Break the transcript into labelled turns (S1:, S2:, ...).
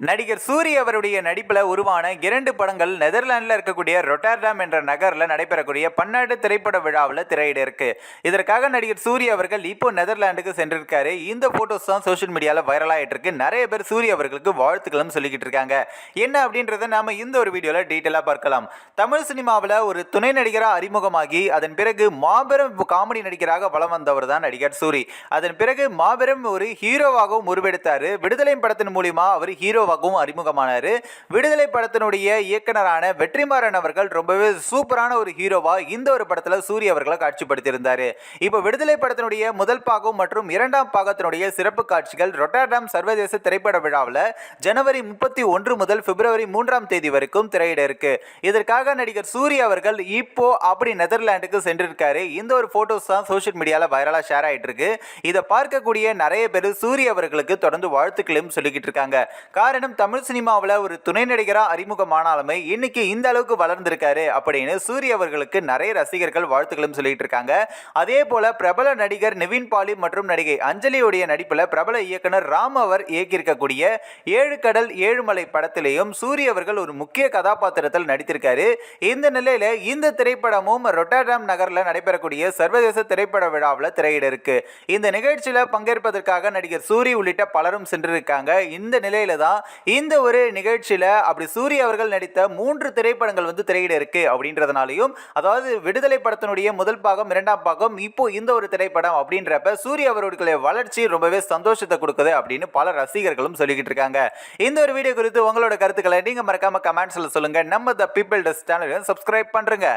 S1: நடிகர் சூரி அவருடைய நடிப்பில் உருவான இரண்டு படங்கள் நெதர்லாண்டில் இருக்கக்கூடிய ரொட்டார்டாம் என்ற நகரில் நடைபெறக்கூடிய பன்னாட்டு திரைப்பட விழாவில் திரையிட இருக்கு. இதற்காக நடிகர் சூரி அவர்கள் இப்போ நெதர்லாண்டுக்கு சென்றிருக்காரு. இந்த போட்டோஸ் தான் சோஷியல் மீடியாவில் வைரலாகிட்டு இருக்கு. நிறைய பேர் சூரி அவர்களுக்கு வாழ்த்துக்களும் சொல்லிக்கிட்டு இருக்காங்க. என்ன அப்படின்றத நாம இந்த ஒரு வீடியோவில் டீட்டெயிலாக பார்க்கலாம். தமிழ் சினிமாவில் ஒரு துணை நடிகராக அறிமுகமாகி அதன் பிறகு மாபெரும் காமெடி நடிகராக வளம் வந்தவர் தான் நடிகர் சூரி. அதன் பிறகு மாபெரும் ஒரு ஹீரோவாகவும் உருவெடுத்தார். விடுதலை படத்தின் மூலியமா அவர் ஹீரோ ஹீரோவாகவும் அறிமுகமானார். விடுதலை படத்தினுடைய இயக்குனரான வெற்றிமாறன் அவர்கள் ரொம்பவே சூப்பரான ஒரு ஹீரோவா இந்த ஒரு படத்தில் சூரிய அவர்களை காட்சிப்படுத்தியிருந்தார். இப்போ விடுதலை படத்தினுடைய முதல் பாகம் மற்றும் இரண்டாம் பாகத்தினுடைய சிறப்பு காட்சிகள் ரொட்டாடாம் சர்வதேச திரைப்பட விழாவில் ஜனவரி முப்பத்தி ஒன்று முதல் பிப்ரவரி மூன்றாம் தேதி வரைக்கும் திரையிட இருக்கு. இதற்காக நடிகர் சூரிய அவர்கள் இப்போ அப்படி நெதர்லாண்டுக்கு சென்றிருக்காரு. இந்த ஒரு போட்டோஸ் தான் சோஷியல் மீடியாவில் வைரலாக ஷேர் ஆயிட்டு இருக்கு. இதை பார்க்கக்கூடிய நிறைய பேர் சூரிய அவர்களுக்கு தொடர்ந்து வாழ்த்துக்களையும் சொல்லிக்கிட்டு இருக்காங்க. காரணம் தமிழ் சினிமாவில் ஒரு துணை நடிகராக அறிமுகமானாலுமே இன்னைக்கு இந்த அளவுக்கு வளர்ந்திருக்காரு அப்படின்னு சூரிய அவர்களுக்கு நிறைய ரசிகர்கள் வாழ்த்துக்களும் சொல்லிட்டு இருக்காங்க. அதே போல பிரபல நடிகர் நிவின் பாலி மற்றும் நடிகை அஞ்சலியுடைய நடிப்பில் பிரபல இயக்குனர் ராம் அவர் இயக்கியிருக்கக்கூடிய ஏழு கடல் ஏழுமலை படத்திலேயும் சூரிய அவர்கள் ஒரு முக்கிய கதாபாத்திரத்தில் நடித்திருக்காரு. இந்த நிலையில இந்த திரைப்படமும் ரொட்டாடாம் நகரில் நடைபெறக்கூடிய சர்வதேச திரைப்பட விழாவில் திரையிட இருக்கு. இந்த நிகழ்ச்சியில் பங்கேற்பதற்காக நடிகர் சூரி உள்ளிட்ட பலரும் சென்றிருக்காங்க. இந்த நிலையில தான் இந்த ஒரு நிகழ்ச்சியில் அப்படி சூரிய அவர்கள் நடித்த மூன்று திரைப்படங்கள் வந்து திரையிட இருக்கு அப்படின்றதுனாலையும் அதாவது விடுதலை படத்தினுடைய முதல் பாகம் இரண்டாம் பாகம் இப்போ இந்த ஒரு திரைப்படம் அப்படின்றப்ப சூரிய அவர்களுடைய வளர்ச்சி ரொம்பவே சந்தோஷத்தை கொடுக்குது அப்படின்னு பல ரசிகர்களும் சொல்லிக்கிட்டு இருக்காங்க. இந்த ஒரு வீடியோ குறித்து உங்களோட கருத்துக்களை நீங்க மறக்காம கமெண்ட்ஸ்ல சொல்லுங்க. நம்ம த பீப்பிள் டஸ் சேனலை சப்ஸ்கிரைப் பண்றேங்க.